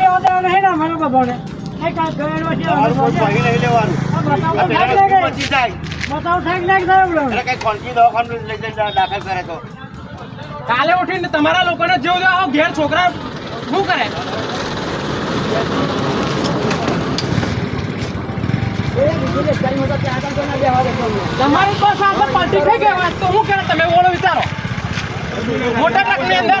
લેવા દેવા નહીં ને અમારા બાબાને. કાલે ઉઠીને તમારા લોકોને જેવું જો ઘેર છોકરા શું કરે? તમારી પાસે આપણે પાર્ટી થઈ ગઈ તો શું કરે તમે ઓળો વિચારો? મોટા ટ્રકની અંદર.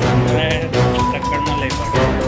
અને ટક્કરમાં લઈ પડે